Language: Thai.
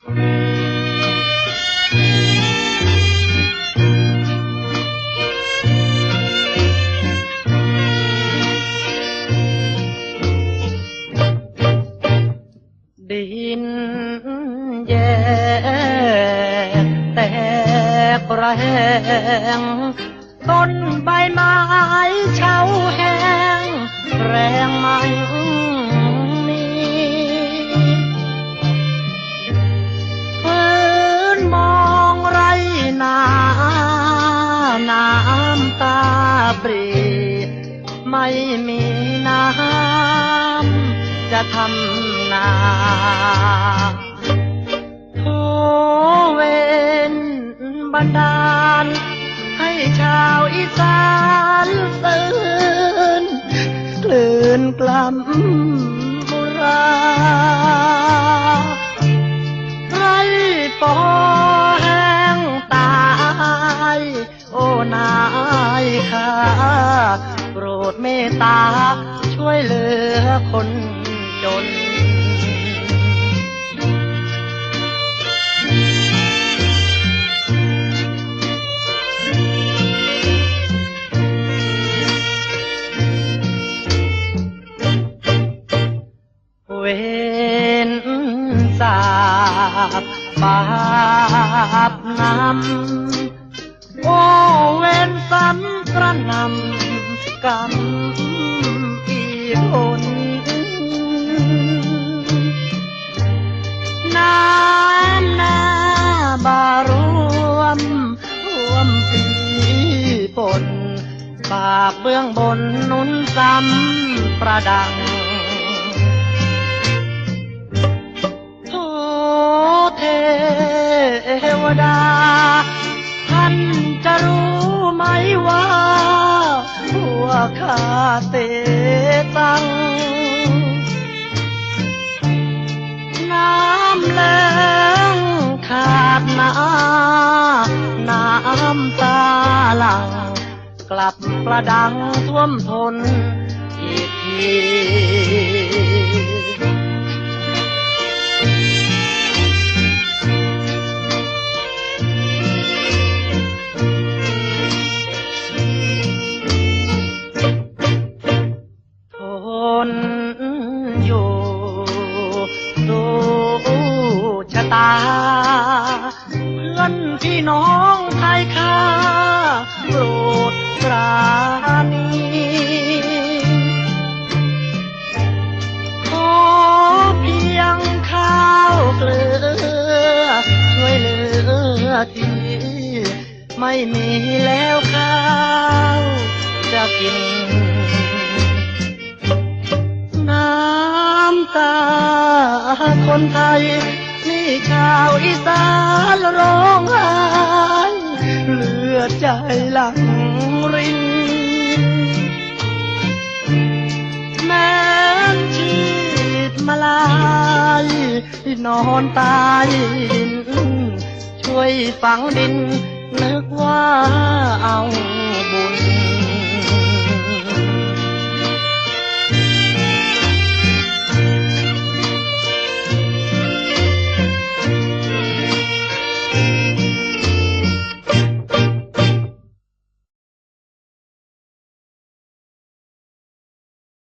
ดินแยกแตกระแหงต้นใบไม้เฉาแห้งแรงไม่มีำตาปรีไม่มีน้ำจะทำนาโอเวนบันดาล ให้ชาวอีสานตื่น กลืนกล่ำ นายข้าโปรดเมตตา ช่วยเหลือคนจนเวนสาบปาบนำ น้ำกระนำกำอีคนน้ำหน้าบารวมท่วมปีปนปากเบื้องบนนุนซ้ำประดังโทเทวดาท่านจะรู้ ไหมว่าพวข้าเตตัง น้ำแรงขาดนาน้ำตาหลังกลับประดังท่วมทนอีกที ตา เพื่อนพี่น้องไทยข้าโปรดปราณีขอเพียงข้าวเกลือช่วยเหลือทีไม่มีแล้วข้าวจะกิน น้ำตาคนไทย ชาวอีสานร้องไห้เลือดใจหลังรินแม้นชีดมาลายนอนตายดิน ช่วยฝังดิน นึกว่าเอาบุญ